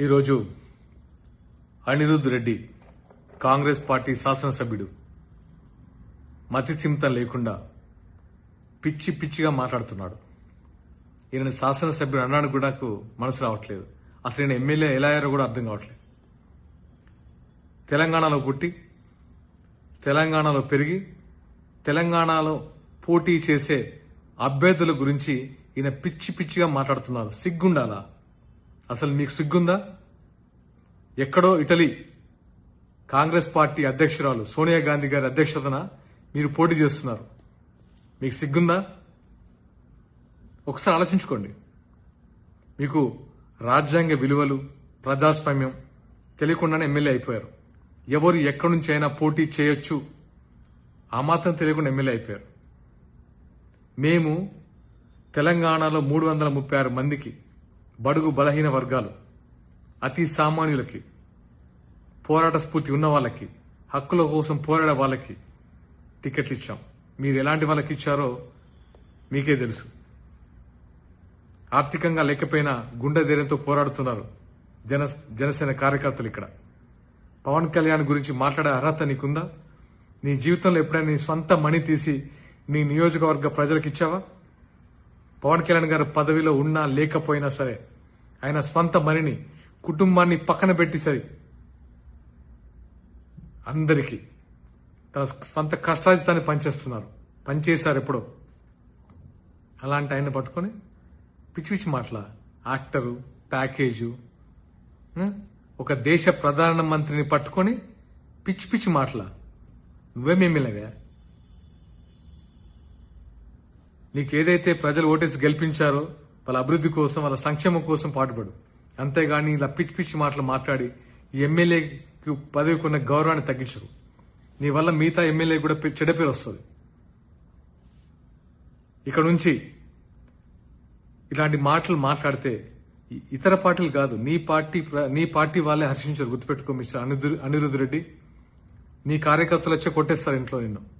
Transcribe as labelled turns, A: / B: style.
A: ఈరోజు అనిరుద్ రెడ్డి కాంగ్రెస్ పార్టీ శాసనసభ్యుడు. మతి చింత లేకుండా పిచ్చి పిచ్చిగా మాట్లాడుతున్నాడు. ఈయన శాసనసభ్యుడు అన్నాడు కూడా నాకు మనసు రావట్లేదు. అసలు ఈయన ఎమ్మెల్యే ఎలా అయ్యారో కూడా అర్థం కావట్లేదు. తెలంగాణలో పుట్టి తెలంగాణలో పెరిగి తెలంగాణలో పోటీ చేసే అభ్యర్థుల గురించి ఈయన పిచ్చి పిచ్చిగా మాట్లాడుతున్నారు. సిగ్గుండాలా? అసలు మీకు సిగ్గుందా? ఎక్కడో ఇటలీ కాంగ్రెస్ పార్టీ అధ్యక్షురాలు సోనియా గాంధీ గారి అధ్యక్షతన మీరు పోటీ చేస్తున్నారు. మీకు సిగ్గుందా? ఒకసారి ఆలోచించుకోండి. మీకు రాజ్యాంగ విలువలు ప్రజాస్వామ్యం తెలియకుండానే ఎమ్మెల్యే అయిపోయారు. ఎవరు ఎక్కడి నుంచి అయినా పోటీ చేయొచ్చు. ఆ మాత్రం తెలియకుండా ఎమ్మెల్యే అయిపోయారు. మేము తెలంగాణలో మూడు వందల ముప్పై ఆరు మందికి బడుగు బలహీన వర్గాలు అతి సామాన్యులకి పోరాట స్ఫూర్తి ఉన్న వాళ్ళకి హక్కుల కోసం పోరాడే వాళ్ళకి టికెట్లు ఇచ్చాం. మీరు ఎలాంటి వాళ్ళకి ఇచ్చారో మీకే తెలుసు. ఆర్థికంగా లేకపోయినా గుండె ధైర్యంతో పోరాడుతున్నారు జన జనసేన కార్యకర్తలు ఇక్కడ. పవన్ కళ్యాణ్ గురించి మాట్లాడే అర్హత నీకుందా? నీ జీవితంలో ఎప్పుడైనా నీ స్వంత మణి తీసి నీ నియోజకవర్గ ప్రజలకు ఇచ్చావా? పవన్ కళ్యాణ్ గారు పదవిలో ఉన్నా లేకపోయినా సరే ఆయన స్వంత మణిని కుటుంబాన్ని పక్కన పెట్టి సరే అందరికీ తన స్వంత కష్టాజితాన్ని పనిచేస్తున్నారు. పనిచేశారు ఎప్పుడో. అలాంటి ఆయన పట్టుకొని పిచ్చి పిచ్చి మాటల యాక్టరు ప్యాకేజు ఒక దేశ ప్రధానమంత్రిని పట్టుకొని పిచ్చి పిచ్చి మాటల. నువ్వేమేమిలాగా నీకు ఏదైతే ప్రజలు ఓటేసి గెలిపించారో వాళ్ళ అభివృద్ధి కోసం వాళ్ళ సంక్షేమం కోసం పాటుపడు. అంతేగాని ఇలా పిచ్చి పిచ్చి మాటలు మాట్లాడి ఈ ఎమ్మెల్యేకి పదవికున్న గౌరవాన్ని తగ్గించరు. నీ వల్ల మిగతా ఎమ్మెల్యే కూడా పె- పేరు వస్తుంది. ఇక్కడ నుంచి ఇలాంటి మాటలు మాట్లాడితే ఇతర పార్టీలు కాదు నీ పార్టీ నీ పార్టీ వాళ్ళే హర్షించారు. గుర్తుపెట్టుకో మిస్టర్ అనిరుద్ అనిరుద్ రెడ్డి. నీ కార్యకర్తలు వచ్చి కొట్టేస్తారు ఇంట్లో నిన్ను.